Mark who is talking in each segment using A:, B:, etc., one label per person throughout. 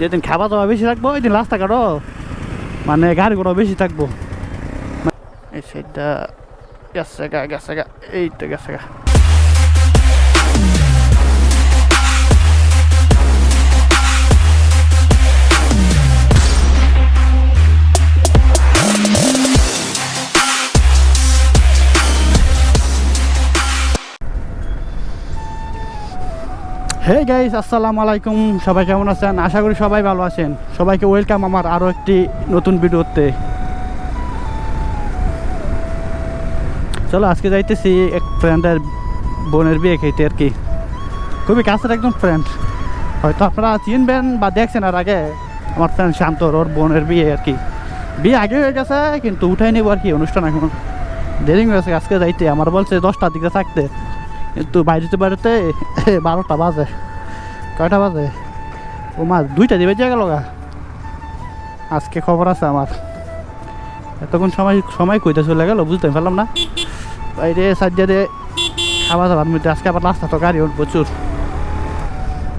A: যেদিন খাওয়া দাওয়া বেশি থাকব ওই দিন রাস্তাঘাটও মানে গাড়ি ঘোড়া বেশি থাকব। এই সাইডটা গেছে গা গেছে গা এইটা গেছে গা। হে গাইস আসসালামু আলাইকুম। সবাই কেমন আছেন? আশা করি সবাই ভালো আছেন। সবাইকে ওয়েলকাম আমার আরও একটি নতুন ভিডিওতে। চলো, আজকে যাইতেছি এক ফ্রেন্ডের বোনের বিয়ে খেতে আর কি। খুবই কাছের একদম ফ্রেন্ড হয়তো আপনারা চিনবেন বা দেখছেন আর আগে আমার ফ্রেন্ড শান্তর ওর বোনের বিয়ে আর কি। বিয়ে আগে হয়ে গেছে, কিন্তু উঠাই নেব আর কি, অনুষ্ঠান এখন। দেরি হয়ে গেছে, আজকে যাইতে। আমার বলছে দশটার দিকে থাকতে। কিন্তু বাইরেতে বাইরেতে বারোটা বাজে। কয়টা বাজে? ও মা, দুইটা দিবে জায়গা লগা আজকে খবর আছে আমার। এতক্ষণ সময় সময় কইতে চলে গেল, বুঝতে পারলাম না। বাইরে সাজ্জাদে খাওয়া দাওয়ার মধ্যে আজকে আবার রাস্তা তো গাড়ি প্রচুর।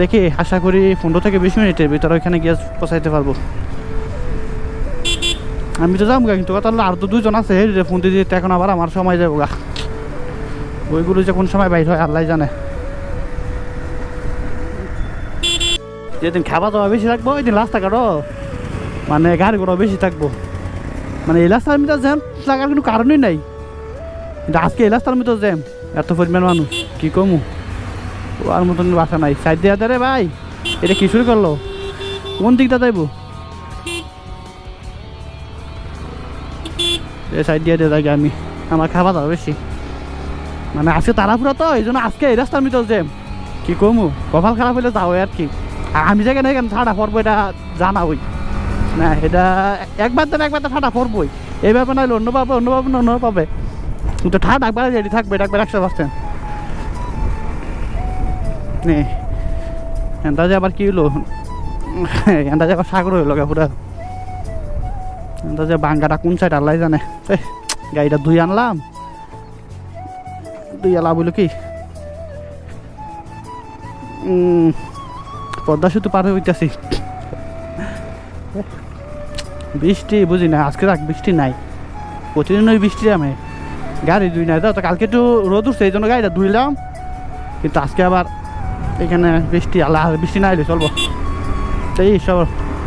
A: দেখি, আশা করি পনেরো থেকে বিশ মিনিটের ভিতরে ওইখানে গিয়ে পৌঁছাইতে পারব। আমি তো যাব কিন্তু কথা আর তো দুজন আছে। ফোন দিতে, এখন আবার আমার সময় যাব গা। ওইগুলো যে কোন সময় বাইর হয় আল্লাহ জানে। যেদিন খাওয়া দাওয়া বেশি থাকব ওই দিন রাস্তাঘাটও মানে গাড়ি ঘোড়া বেশি থাকব। মানে এই রাস্তার মধ্যে জ্যাম লাগার কোনো কারণই নাই। কিন্তু আজকে এই রাস্তার মধ্যে জ্যাম, এত পরিমাণ মানুষ, কি কমু? আর মতন বাসা নাই। সাইড দিয়ে রে ভাই, এটা কি শুরু করল? কোন দিকটা যাইবো? এ সাইড দিয়ে দিয়ে যাই আমি, আমার খাওয়া দাওয়া বেশি। মানে আজকে তারাপুরা তো, এই জন্য আজকে এই রাস্তার ভিতর যে কি কমু? কপাল খারাপ হলে যাও আর কি। আমি যেখানে এখানে ঠাডা পড়ব এটা জানা ওই না, এটা একবার তো একবার তো ঠাডা পড়বই। এই ব্যাপার নাহলে অন্য পাবে অন্য পাবে অন্য পাবে। কিন্তু ঠাডা একবার রেডি থাকবে, এটা একবার একশো পার্সেন্ট নে এন্দাজে আবার কি হলো? এন্দাজে আবার সাগর হইল গা পুরা। এন্দাজে বাঙ্গাটা কোন সাইড আল্লাহ জানে। গাড়িটা ধুই আনলাম। ধুই এলা বলো কি? পদ্মা সেতু পার হইতেছি বৃষ্টি, বুঝি না, আজকে রাখ বৃষ্টি নাই। প্রতিদিন ওই বৃষ্টি আমি গাড়ি ধুই নাই তো, কালকে একটু রোদ উঠছে এই জন্য গাড়িটা ধুইলাম। কিন্তু আজকে আবার এখানে বৃষ্টি, আল্লাহ বৃষ্টি না এলে চলবো। এই সব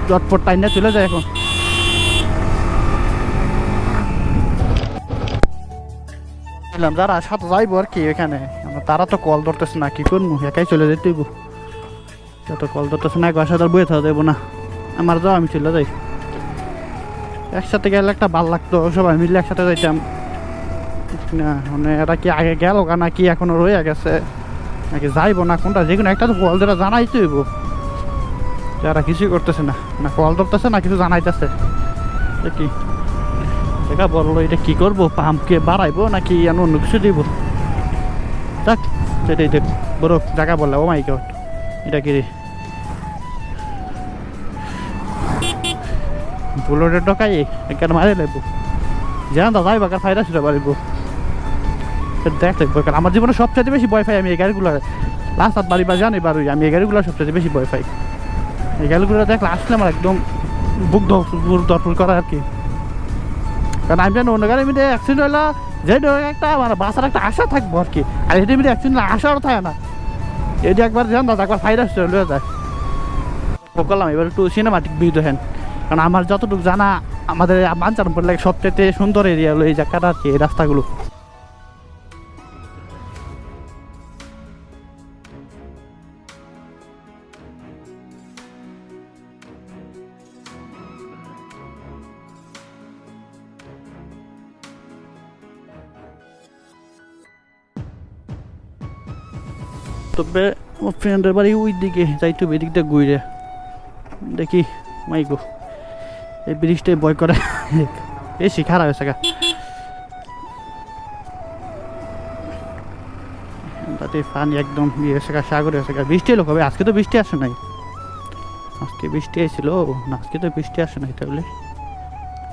A: চটপট টাইম না চলে যায় এখন। যারা সাথে যাইবো আর কি এখানে তারা তো কল ধরতেছে না, কি করব? একাই চলে যেতে তো কল ধরতেছে না বাসা তার বয়ে থাকা যাব না। আমার যাও আমি চলে যাই। একসাথে গেলে একটা ভালো লাগতো, সবাই মিলে একসাথে যাইতাম। না মানে এটা কি আগে গেল না কি এখনও রয়ে গেছে? নাকি যাইবো না, কোনটা? যে কোনো একটা তো কল ধরে জানাইতে হইব। যারা কিছুই করতেছে না না কল ধরতেছে না, কিছু জানাইতেছে। কি? দেখা বলল এটা কি করব? পাম্পকে বাড়াইবো নাকি অন্য কিছু দিব? যাক, সেটাই দেখ বড় জায়গা বললাম, ও মাই এটা কি রে বুলেটের ডকাই একবার মারে লাগবো জান দাদা যাইবা কার ফায়দা ছিল পারিব দেখ লাগবো কারণ আমার জীবনে সবচেয়ে বেশি ভয় পাই আমি এই গাড়িগুলো হাত বাড়ি বা জানি বাড়ি আমি এই গাড়িগুলো সবচেয়ে বেশি ভয় পাই এই গাড়িগুলো দেখলে আসলে আমার একদম বুক দরপুর করা আর কি কারণ আমি জানি অন্য গাড়ি মিলে অ্যাক্সিডেন্ট হলো যেটা একটা মানে বাসার একটা আশা থাকব আর কি আর এটা মিলে অ্যাক্সিডেন্ট আশাও থাকে না এটি একবার যান দাদা একবার ফাইনাল চলে যায় করলাম এবার একটু সিনেমাটিক ভিউ দেখেন কারণ আমার যতটুকু জানা, আমাদের বাঞ্চারণ পড়লে সবচেয়ে সুন্দর এরিয়া হলো এই জায়গাটা আর কি, এই রাস্তাগুলো। তবে ফ্রেন্ডের বাড়ি ওই দিকে যাইতে হবে, এদিকটা ঘুরে। দেখি, মাইগো। এই ব্রিজটাই বয় করে। বেশি খারাপ হয়েছে তাতে পানি একদম ইয়ে হয়েছে সাগরে হয়েছে বৃষ্টি এলো কবে? আজকে তো বৃষ্টি আসে নাই। আজকে বৃষ্টি এসেছিল আজকে তো বৃষ্টি আসে নাই তাহলে।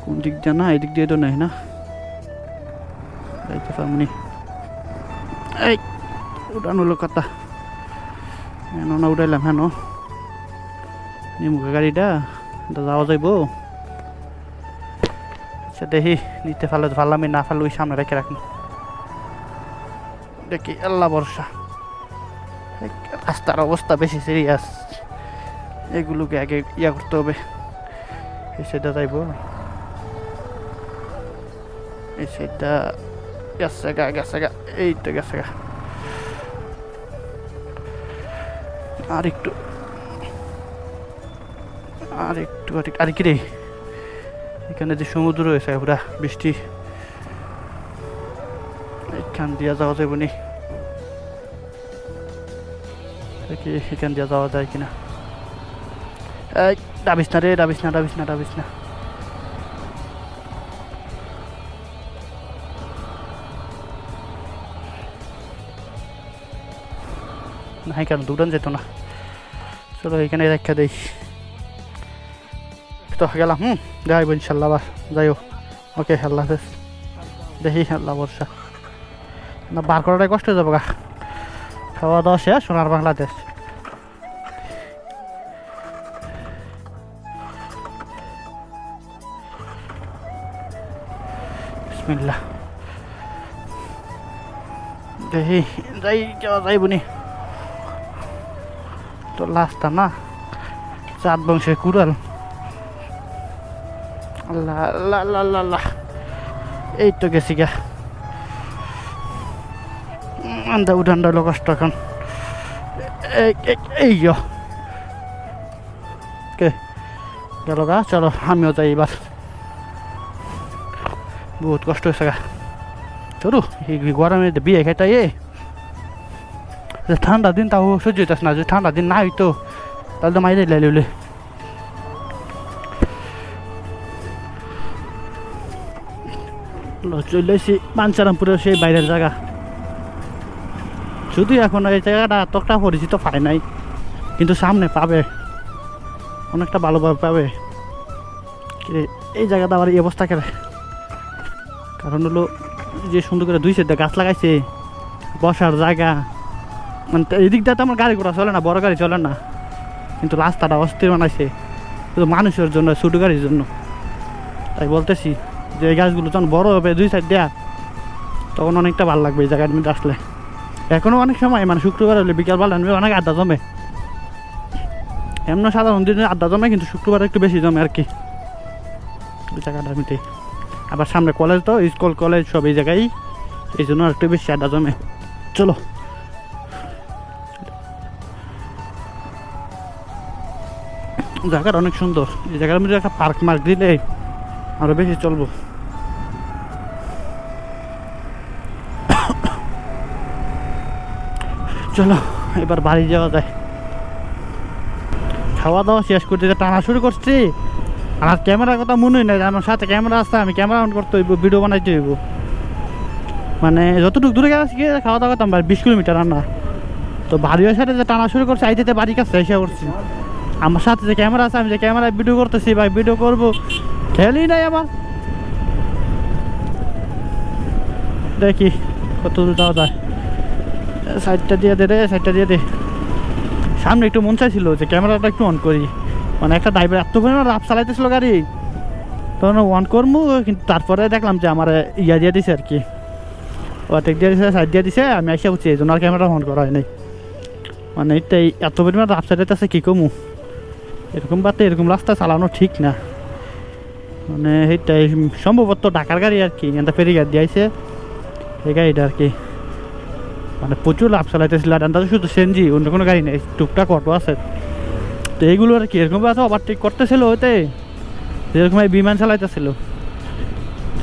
A: কোন দিক দিয়ে না, এদিক দিয়ে তো নেই না। যাইতে এই, উড়ানো হলো কথা। না উঠাইলাম হেন। নিমুখা গাড়িটা। যাওয়া যাইব। আচ্ছা দেখি, নিতে পারলে পারলাম না পারলে ওই সামনে রেখে রাখি দেখি, আল্লাহ বর্ষা রাস্তার অবস্থা বেশি সিরিয়াস এগুলোকে আগে ইয়া করতে হবে। এই সাইডটা যাইব। এই সাইডটা গেছে গা গেছে গা, এই তো গেছে গা। আর একটু, আর একটু- আর কি রে? এখানে যে সমুদ্র রয়েছে পুরা বৃষ্টি এখান দিয়া যাওয়া যাবে নি। এখান দিয়া যাওয়া যায় কিনা? এই, ডাবিস না রে, ডাবিস না ডাবিস না ডাবিস না। না কেন দৌড়ান যেত না। চলো এখানে দেখা দেই। তো গেলাম, হুম যাইব ইনশাল্লাহ আবার যাইও ওকে, আল্লাহ হাফেজ। দেখি, আল্লাহ বর্ষা না, বার করাটাই কষ্ট হয়ে যাব গা। খাওয়া দাওয়া শেষ, সোনার বাংলাদেশ। বিসমিল্লাহ। দেখি, যাই, যাওয়া যাইব নি। তো লাস্টটা না, চাঁদ বংশের কুড়াল। আল্লাহ আল্লাহ আল্লাহ আল্লাহ আল্লাহ। এই তো গেছি গা। আন্দা উঠানটা হলো কষ্ট এখন। এই কে? গেল গা, চলো, আমিও যাই এবার। বহুত কষ্ট হয়েছে গা। চলো এই গরমে বিয়ে খেতে এ ঠান্ডা দিন তাও সহ্য হইতেছে না যদি ঠান্ডা দিন না হইতো তাহলে তো মাইরে লাইলে চলে এসেছি সেই বাইরের জায়গা। শুধু এখন এই জায়গাটা এতটা পরিচিত পায় নাই, কিন্তু সামনে পাবে। অনেকটা ভালোভাবে পাবে। এই জায়গাটা আবার এই অবস্থা করে কারণ হলো যে সুন্দর করে দুই সাইডে গাছ লাগাইছে, বসার জায়গা। মানে তো এই দিকটা তো আমার গাড়ি ঘোড়া চলে না, বড় গাড়ি চলে না। কিন্তু রাস্তাটা অস্থির বানাইছে, শুধু মানুষের জন্য, ছোটো গাড়ির জন্য। তাই বলতেছি যে গাছগুলো যখন বড় হবে, দুই সাইড দেয়া, তখন অনেকটা ভালো লাগবে এই জায়গার মধ্যে আসলে। এখনও অনেক সময় মানে শুক্রবার হলে বিকালবেলা অনেক আড্ডা জমে। এমন সাধারণ দিনে আড্ডা জমে, কিন্তু শুক্রবার একটু বেশি জমে আর কি। ওই আবার সামনে কলেজ তো স্কুল কলেজ সব এই জায়গায় এই জন্য একটু বেশি আড্ডা জমে। চলো। জায়গাটা অনেক সুন্দর। এই জায়গার মধ্যে একটা পার্ক মার্ক দিলে আরও বেশি চলবো। চলো, এবার বাড়ি যাওয়া যায়। খাওয়া দাওয়া শেষ করতে টানা শুরু করছি, আর ক্যামেরার কথা মনে হয় না আমার সাথে ক্যামেরা আসতে আমি ক্যামেরা অন করতে হইব ভিডিও বানাইতে হইব। মানে যতটুকু দূরে গেছি খাওয়া দাওয়া করতাম বিশ কিলোমিটার আর না। তো বাড়ির সাথে যে টানা শুরু করছি আইতে বাড়ির কাছে এসে করছি আমার সাথে যে ক্যামেরা আছে, আমি যে ক্যামেরায় ভিডিও করতেছি, ভাই ভিডিও করব। খেলি নাই আমার দেখি কত দূর যাওয়া যায়। সাইডটা দিয়ে দে রে, সাইডটা দিয়ে দে। সামনে একটু মন চাইছিল যে ক্যামেরাটা একটু অন করি। মানে একটা ড্রাইভার এত পরিমাণ রাফ চালাইতেছিল গাড়ি। তখন অন করব কিন্তু তারপরে দেখলাম যে আমার ইয়া দিয়ে দিছে আর কি ওয়াটেক দিয়ে দিছে সাইড দিয়ে দিছে, আমি এসে উঠছি এই জন্য আর ক্যামেরা অন করা হয়নি মানে এটাই, এত পরিমাণ রাফ চালাইতেছে, কী কমু? এরকম বাতে এরকম রাস্তা চালানো ঠিক না। মানে সেইটাই সম্ভবত ঢাকার গাড়ি আর কি এটা ফেরি গাড়ি দিয়েছে এই গাড়িটা আর কি মানে প্রচুর লাভ চালাইতেছিল আর এটা তো শুধু সেনজি, অন্য কোনো গাড়ি নেই, টুকটাক অটো আছে। তো এইগুলো আর কি এরকম আছে ওভারটেক করতেছিল ওইতে যেরকম এই বিমান চালাইতেছিল।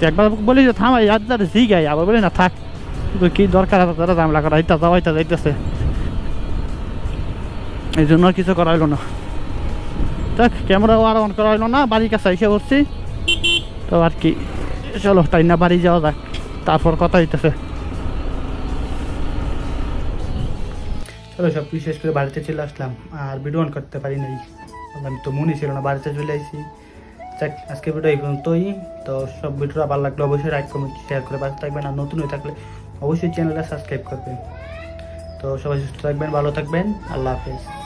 A: একবার বলি যে থামাই আর যাতে জি গাই। আবার বলি, না, থাক তো কি দরকার আছে, তারা ঝামেলা করা এইটা যাওয়া এইটা যাইতেছে। এই জন্য আর কিছু করা হলো না। দেখ ক্যামেরাও আর অন করা হলো না, বাড়ির কাছে এসে পড়ছি তো আর কি, চলো, তাই না, বাড়ি যাওয়া যাক, তারপর কথা হইতেছে। চলো সব কিছু শেষ করে বাড়িতে চলে আসলাম। আর ভিডিও অন করতে পারি নাই আমি তো মনে ছিল না, বাড়িতে চলে আসি। যাক, আজকে ভিডিও এই পর্যন্তই। তো সব ভিডিওটা ভালো লাগলে অবশ্যই লাইক কমেন্ট শেয়ার করে পাশে থাকবেন। আর নতুন হয়ে থাকলে অবশ্যই চ্যানেলটা সাবস্ক্রাইব করবেন। তো সবাই সুস্থ থাকবেন, ভালো থাকবেন। আল্লাহ হাফেজ।